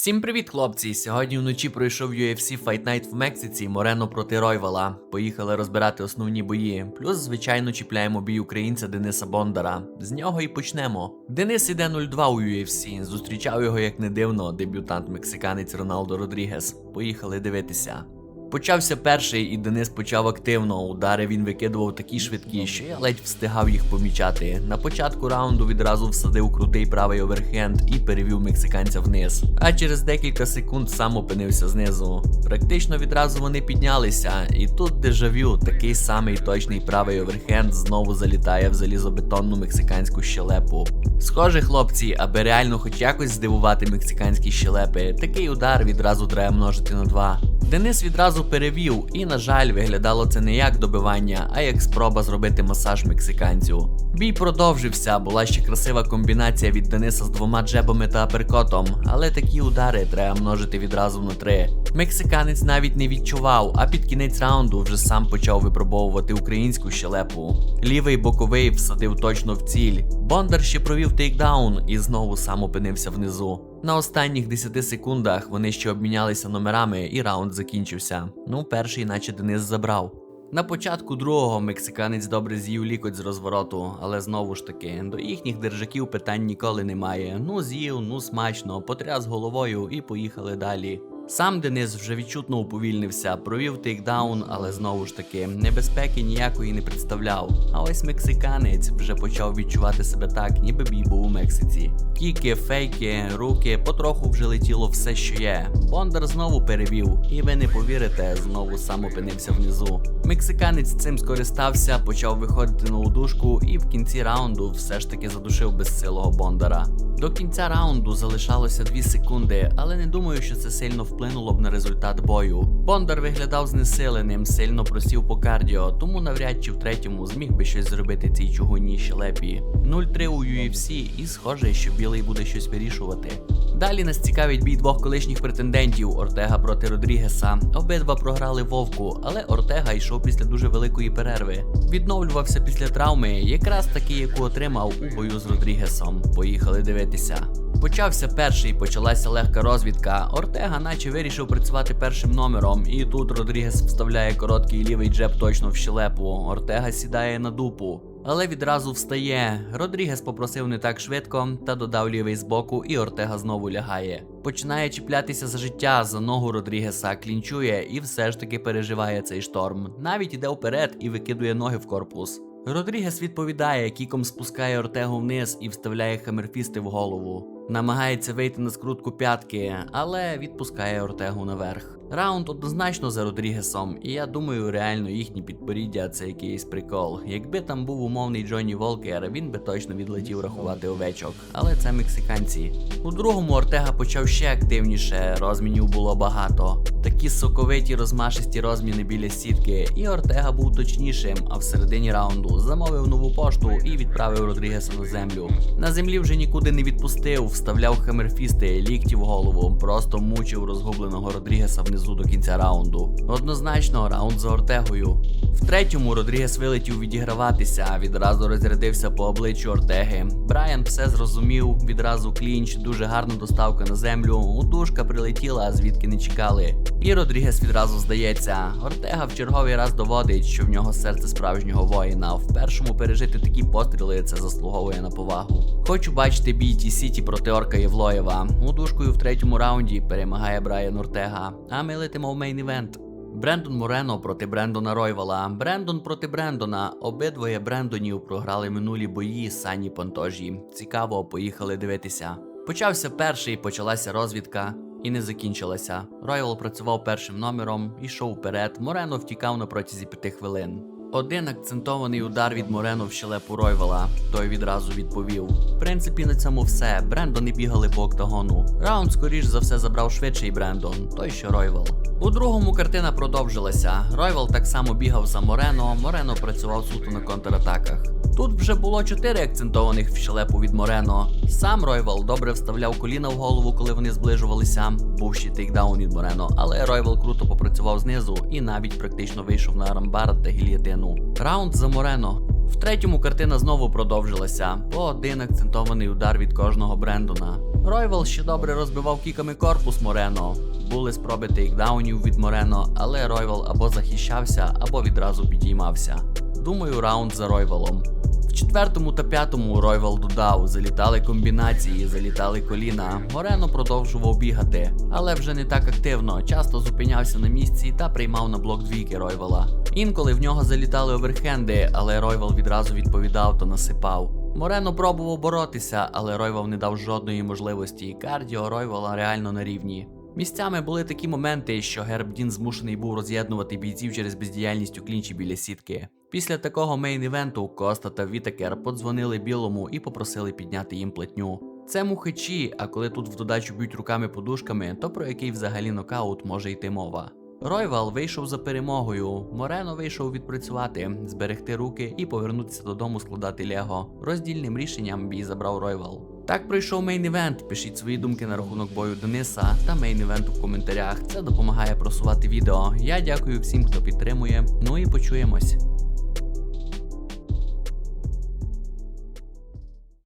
Всім привіт, хлопці! Сьогодні вночі пройшов UFC Fight Night в Мексиці Морено проти Ройвала. Поїхали розбирати основні бої. Плюс, звичайно, чіпляємо бій українця Дениса Бондара. З нього і почнемо. Денис іде 0-2 у UFC. Зустрічав його, як не дивно, дебютант мексиканець Роналдо Родрігес. Поїхали дивитися. Почався перший, і Денис почав активно. Удари він викидував такі швидкі, що я ледь встигав їх помічати. На початку раунду відразу всадив крутий правий оверхенд і перевів мексиканця вниз. А через декілька секунд сам опинився знизу. Практично відразу вони піднялися, і тут дежавю, такий самий точний правий оверхенд знову залітає в залізобетонну мексиканську щелепу. Схоже, хлопці, аби реально хоч якось здивувати мексиканські щелепи, такий удар відразу треба множити на два. Денис відразу перевів, і, на жаль, виглядало це не як добивання, а як спроба зробити масаж мексиканцю. Бій продовжився, була ще красива комбінація від Дениса з двома джебами та аперкотом, але такі удари треба множити відразу на три. Мексиканець навіть не відчував, а під кінець раунду вже сам почав випробовувати українську щелепу. Лівий боковий всадив точно в ціль. Бондар ще провів тейкдаун і знову сам опинився внизу. На останніх 10 секундах вони ще обмінялися номерами, і раунд закінчився. Ну, перший, наче Денис забрав. На початку другого мексиканець добре з'їв лікоть з розвороту, але знову ж таки, до їхніх держаків питань ніколи немає. Ну з'їв, ну смачно, потряс головою і поїхали далі. Сам Денис вже відчутно уповільнився, провів тейкдаун, але знову ж таки небезпеки ніякої не представляв. А ось мексиканець вже почав відчувати себе так, ніби бій був у Мексиці. Кіки, фейки, руки, потроху вже летіло все, що є. Бондар знову перевів, і ви не повірите, знову сам опинився внизу. Мексиканець цим скористався, почав виходити на удушку, і в кінці раунду все ж таки задушив безсилого Бондара. До кінця раунду залишалося 2 секунди, але не думаю, що це сильно вплинуло б на результат бою. Бондар виглядав знесиленим, сильно просів по кардіо, тому навряд чи в третьому зміг би щось зробити цій чугунній щелепі. 0-3 у UFC, і схоже, що білий буде щось вирішувати. Далі нас цікавить бій двох колишніх претендентів Ортега проти Родрігеса. Обидва програли вовку, але Ортега йшов після дуже великої перерви. Відновлювався після травми, якраз таки, яку отримав у бою з Родрігесом. Поїхали дивитися. Почався перший, почалася легка розвідка. Ортега наче вирішив працювати першим номером, і тут Родрігес вставляє короткий лівий джеб точно в щелепу. Ортега сідає на дупу. Але відразу встає. Родрігес попросив не так швидко та додав лівий збоку, і Ортега знову лягає. Починає чіплятися за життя за ногу Родрігеса, клінчує і все ж таки переживає цей шторм. Навіть іде вперед і викидує ноги в корпус. Родрігес відповідає, кіком спускає Ортегу вниз і вставляє хамерфісти в голову. Намагається вийти на скрутку п'ятки, але відпускає Ортегу наверх. Раунд однозначно за Родрігесом, і я думаю, реально їхні підборіддя це якийсь прикол. Якби там був умовний Джонні Волкер, він би точно відлетів рахувати овечок. Але це мексиканці. У другому Ортега почав ще активніше, розмінів було багато. Такі соковиті розмашисті розміни біля сітки, і Ортега був точнішим, а в середині раунду замовив нову пошту і відправив Родрігеса на землю. На землі вже нікуди не відпустив, вставляв хамерфісти, лікті в голову, просто мучив розгубленого Родрігеса внизу до кінця раунду. Однозначно, раунд за Ортегою. В третьому Родрігес вилетів відіграватися, відразу розрядився по обличчю Ортеги. Брайан все зрозумів, відразу клінч, дуже гарна доставка на землю. Удушка прилетіла, звідки не чекали. І Родрігес відразу здається. Ортега в черговий раз доводить, що в нього серце справжнього воїна. В першому пережити такі постріли це заслуговує на повагу. Хочу бачити бій Ті Сіті проти Орка Євлоєва. Удушкою в третьому раунді перемагає Брайан Ортега. А ми летимо в мейн-івент. Брендон Морено проти Брендона Ройвала. Брендон проти Брендона. Обидвоє Брендонів програли минулі бої Сані Пантожі. Цікаво, поїхали дивитися. Почався перший, почалася розвідка. І не закінчилася. Ройвал працював першим номером, йшов вперед. Морено втікав на протязі п'яти хвилин. Один акцентований удар від Морено в щелепу Ройвела. Той відразу відповів. В принципі, на цьому все. Брендони бігали по октагону. Раунд, скоріш за все, забрав швидший Брендон, той що Ройвел. У другому картина продовжилася. Ройвел так само бігав за Морено. Морено працював суто на контратаках. Тут вже було чотири акцентованих в щелепу від Морено. Сам Ройвел добре вставляв коліна в голову, коли вони зближувалися. Був ще тейкдаун від Морено, але Ройвел круто попрацював знизу і навіть практично вийшов на арамбар та гільєтину. Раунд за Морено. В третьому картина знову продовжилася, по один акцентований удар від кожного Брендона. Ройвал ще добре розбивав кіками корпус Морено. Були спроби тейкдаунів від Морено, але Ройвал або захищався, або відразу підіймався. Думаю, раунд за Ройвалом. В четвертому та п'ятому Ройвал додав, залітали комбінації, залітали коліна. Морено продовжував бігати, але вже не так активно, часто зупинявся на місці та приймав на блок двійки Ройвала. Інколи в нього залітали оверхенди, але Ройвал відразу відповідав та насипав. Морено пробував боротися, але Ройвал не дав жодної можливості. Кардіо Ройвала реально на рівні. Місцями були такі моменти, що Герб Дін змушений був роз'єднувати бійців через бездіяльність у клінчі біля сітки. Після такого мейн-івенту Коста та Вітакер подзвонили білому і попросили підняти їм платню. Це мухачі, а коли тут в додачу б'ють руками подушками, то про який взагалі нокаут може йти мова. Ройвал вийшов за перемогою. Морено вийшов відпрацювати, зберегти руки і повернутися додому складати Лего. Роздільним рішенням бій забрав Ройвал. Так пройшов мейн-івент. Пишіть свої думки на рахунок бою Дениса та мейн-івенту в коментарях. Це допомагає просувати відео. Я дякую всім, хто підтримує. Ну і почуємось.